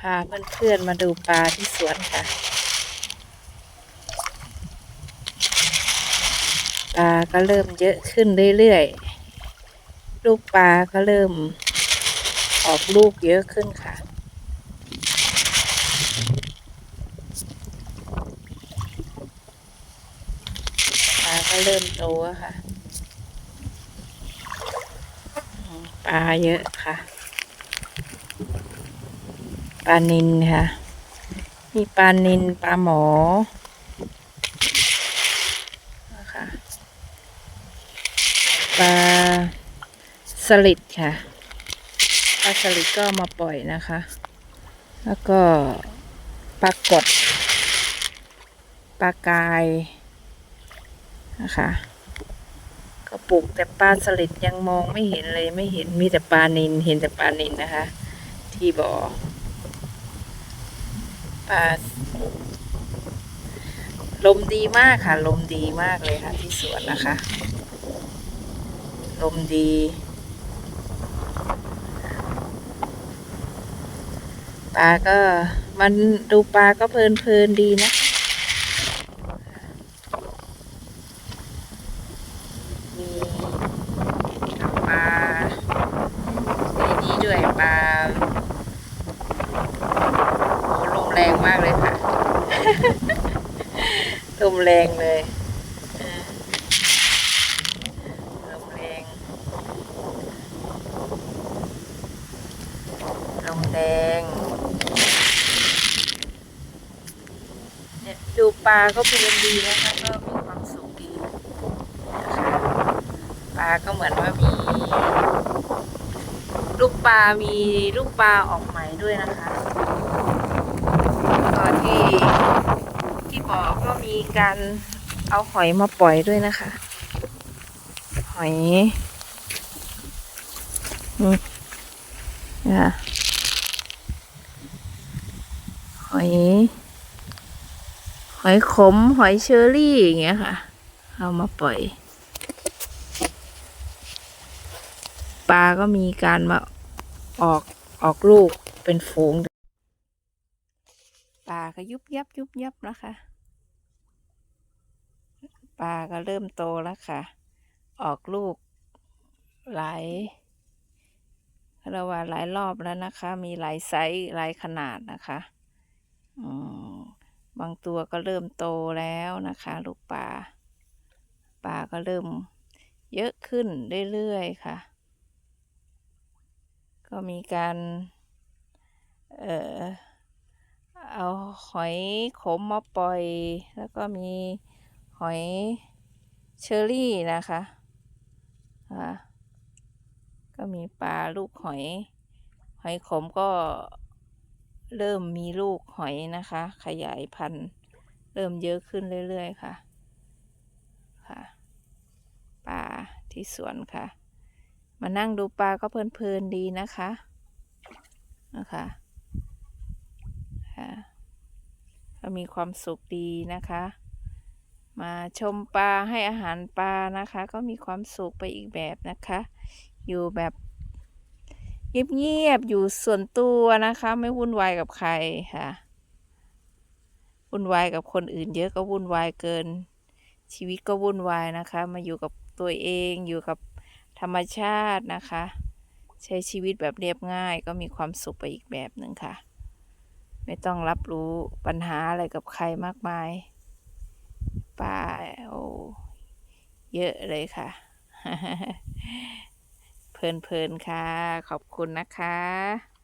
พาเพื่อนๆมาดูปลาที่สวนค่ะ ปลาก็เริ่มเยอะขึ้นเรื่อยๆ ลูกปลาก็เริ่มออกลูกเยอะขึ้นค่ะ ปลาก็เริ่มโตค่ะ ปลาเยอะค่ะ ลานินค่ะ มีปลานินปลาหมอนะคะปลาสลิดค่ะ ปลาสลิดก็มาปล่อยนะคะ แล้วก็ปลากดปลากายนะคะ ก็ปลูกแต่ปลาสลิดยังมองไม่เห็นเลยไม่เห็นมีแต่ปลานินเห็นแต่ปลานินนะคะ ที่บ่อ ลาลมดีมากค่ะ ลมดีมากเลยค่ะ ที่สวนนะคะ ลมดี ปลาก็มันดูปลาก็เพลินเพลินๆดีนะมีปลาในนี้ด้วยปลา แรงมากเลยค่ะ ลมแรงเลยลมแรง ลมแดงเนี่ยดูปลาก็เพลินดีนะคะก็มีความสุขดีนะคะปลาก็เหมือนว่ามีลูกปลามีลูกปลาออกใหม่ด้วยนะคะ ที่ที่บ่อก็มีการเอาหอยมาปล่อยด้วยนะคะ หอยนี่ะคะหอย หอยขม หอยเชอรี่อย่างเงี้ยค่ะ เอามาปล่อยปลาก็มีการมาออกออกลูกเป็นฝูง ก็ยุบยับยุบยับนะคะ ปลาก็เริ่มโตแล้วค่ะ ออกลูกหลายเราว่าหลายรอบแล้วนะคะ มีหลายไซส์หลายขนาดนะคะอืมบางตัวก็เริ่มโตแล้วนะคะ ลูกปลาปลาก็เริ่มเยอะขึ้นเรื่อยๆค่ะ ก็มีการ เอ่อ เอาหอยขมมาปล่อย แล้วก็มีหอยเชอรี่นะคะอ่าก็มีปลาลูกหอย หอยขมก็เริ่มมีลูกหอยนะคะ ขยายพันธุ์เริ่มเยอะขึ้นเรื่อยๆค่ะ ค่ะปลาที่สวนค่ะ มานั่งดูปลาก็เพลินๆดีนะคะนะคะ ค่ะก็มีความสุขดีนะคะ มาชมปลาให้อาหารปลานะคะ ก็มีความสุขไปอีกแบบนะคะ อยู่แบบเงียบๆอยู่ส่วนตัวนะคะ ไม่วุ่นวายกับใครค่ะวุ่นวายกับคนอื่น เยอะก็วุ่นวายเกิน ชีวิตก็วุ่นวายนะคะ มาอยู่กับตัวเองอยู่กับธรรมชาตินะคะ ใช้ชีวิตแบบเรียบง่ายก็มีความสุขไปอีกแบบหนึ่งค่ะ ไม่ต้องรับรู้ปัญหาอะไรกับใครมากมายป่าโอ้เยอะเลยค่ะ เพลินๆค่ะ ขอบคุณนะคะ